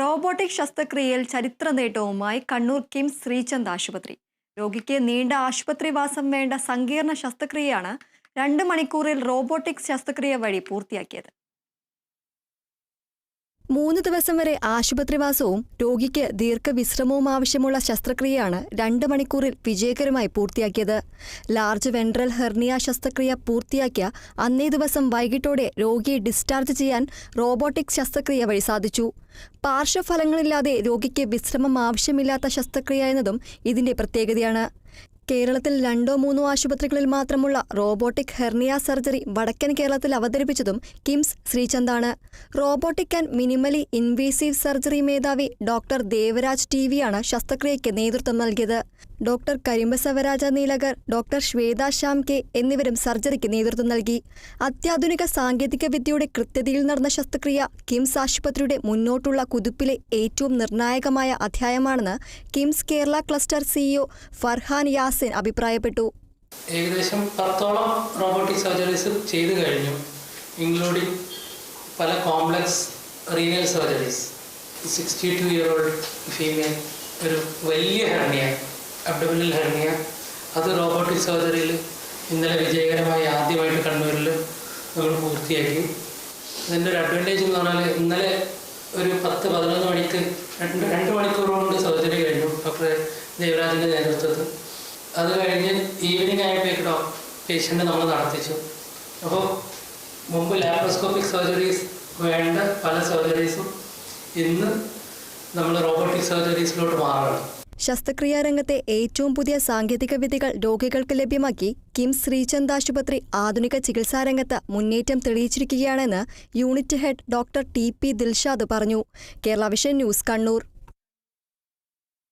Robotic ശസ്ത്രക്രിയയിൽ ചരിത്ര നേട്ടവുമായി കണ്ണൂർ കിംസ് ശ്രീചന്ദ് ആശുപത്രി. രോഗിക്ക് നീണ്ട ആശുപത്രിവാസം വേണ്ട സങ്കീർണ ശസ്ത്രക്രിയയാണ് രണ്ട് മണിക്കൂറിൽ റോബോട്ടിക് ശസ്ത്രക്രിയ വഴി പൂർത്തിയാക്കിയത്. മൂന്ന് ദിവസം വരെ ആശുപത്രിവാസവും രോഗിക്ക് ദീർഘവിശ്രമവും ആവശ്യമുള്ള ശസ്ത്രക്രിയയാണ് രണ്ട് മണിക്കൂറിൽ വിജയകരമായി പൂർത്തിയാക്കിയത്. ലാർജ് വെൻട്രൽ ഹെർണിയ ശസ്ത്രക്രിയ പൂർത്തിയാക്കിയ അന്നേ ദിവസം വൈകിട്ടോടെ രോഗിയെ ഡിസ്ചാർജ് ചെയ്യാൻ റോബോട്ടിക് ശസ്ത്രക്രിയ വഴി സാധിച്ചു. പാർശ്വഫലങ്ങളില്ലാതെ രോഗിക്ക് വിശ്രമം ആവശ്യമില്ലാത്ത ശസ്ത്രക്രിയ എന്നതും ഇതിന്റെ പ്രത്യേകതയാണ്. കേരളത്തിൽ രണ്ടോ മൂന്നോ ആശുപത്രികളിൽ മാത്രമുള്ള റോബോട്ടിക് ഹെർണിയ സർജറി വടക്കൻ കേരളത്തിൽ അവതരിപ്പിച്ചതും KIMS ശ്രീചന്ദാണ്. Robotic and minimally invasive surgery മേധാവി ഡോക്ടർ ദേവരാജ് ടി വിയാണ് ശസ്ത്രക്രിയയ്ക്ക് നേതൃത്വം നൽകിയത്. Doctor Karimbasavaraja Neelakar doctor Shweta Shyam K എന്നിവരും സർജറിക്ക് നേതൃത്വം നൽകി. അത്യാധുനിക സാങ്കേതിക വിദ്യയുടെ കൃത്യതയിൽ നടന്ന ശസ്ത്രക്രിയ കിംസ് ആശുപത്രിയുടെ മുന്നോട്ടുള്ള കുതിപ്പിലെ ഏറ്റവും നിർണായകമായ അധ്യായമാണെന്ന് കിംസ് കേരള ക്ലസ്റ്റർ സിഇഒ ഫർഹാൻ യാസിൻ അഭിപ്രായപ്പെട്ടു. ഏകദേശം പത്തോളം റോബോട്ടിക് സർജറീസ് ചെയ്തു കഴിഞ്ഞു ഇൻക്ലൂഡിങ് പല complex renal surgeries. Sixty two year old female ഒരു വലിയ ഹെർണിയ. അബ്ഡമിനൽ ഹെർണിയ അത് റോബോട്ടിക് സർജറിയിൽ ഇന്നലെ വിജയകരമായി ആദ്യമായിട്ട് കണ്ണൂരിൽ നമ്മൾ പൂർത്തിയാക്കി. ഇതിന്റെ ഒരു അഡ്വാന്റേജ് എന്ന് പറഞ്ഞാൽ ഇന്നലെ ഒരു പത്ത് പതിനൊന്ന് മണിക്ക് രണ്ട് രണ്ട് മണിക്കൂർ കൊണ്ട് സർജറി കഴിഞ്ഞു ഡോക്ടർ ദേവരാജിന്റെ നേതൃത്വത്തിൽ. അത് കഴിഞ്ഞ് ഈവനിങ് ആയപ്പോഴേക്ക് ഡോ പേഷ്യന്റ് നമ്മൾ നടത്തിച്ചു. അപ്പോൾ മുമ്പ് ലാപ്രോസ്കോപ്പിക് സർജറീസ് വേണ്ട പല സർജറീസും ഇന്ന് നമ്മൾ റോബോട്ടിക് സർജറീസിലോട്ട് മാറണം ശസ്ത്രക്രിയാ രംഗത്തെ ഏറ്റവും പുതിയ സാങ്കേതിക വിദ്യകൾ രോഗികൾക്ക് ലഭ്യമാക്കി കിംസ് ശ്രീചന്ദ് ആശുപത്രി ആധുനിക ചികിത്സാരംഗത്ത് മുന്നേറ്റം തെളിയിച്ചിരിക്കുകയാണെന്ന് unit head doctor T P Dilshad പറഞ്ഞു. Kerala vision news Kannur.